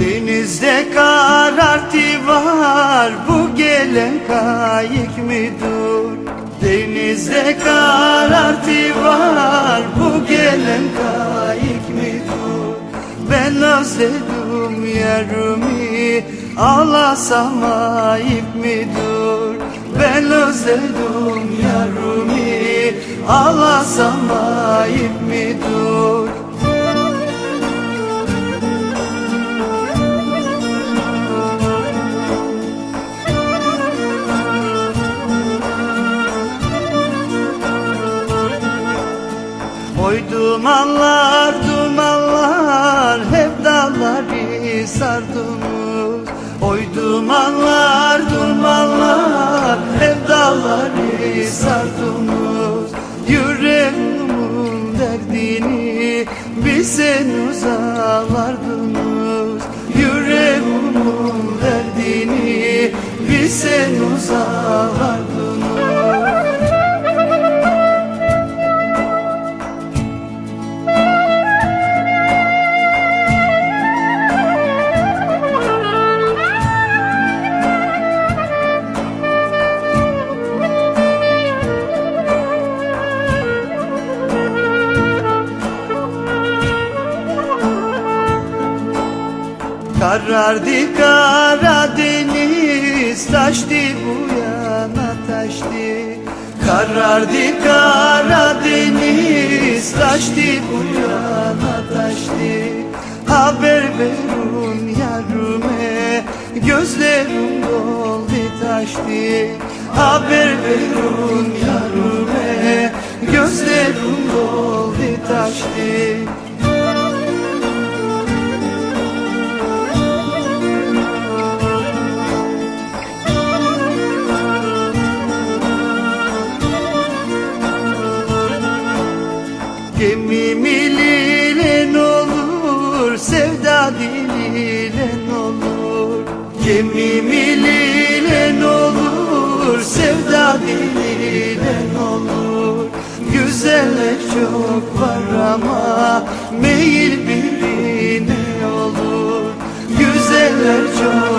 Denizde karartı var Bu gelen kayık mıdır? Denizde karartı var Bu gelen kayık mıdır? Ben özledim yarımı Ağlasam ayıp mıdır? Ben özledim yarımı Ağlasam ayıp mıdır? Oy dumanlar dumanlar hep dağları sardınız Oy dumanlar dumanlar hep dağları sardınız Yüreğimin derdini bir sen uzalardınız Yüreğimin derdini bir sen uzalardınız Karardı Karadeniz taştı bu yana taştı. Karardı Karadeniz taştı bu yana taştı. Haber verin yarime gözlerim doldu taştı. Haber verin yarime gözlerim doldu taştı Gemimi lilen olur, sevda dililen olur. Gemimi lilen olur, sevda dililen olur. Güzeller çok var ama meyil birine olur? Güzeller çok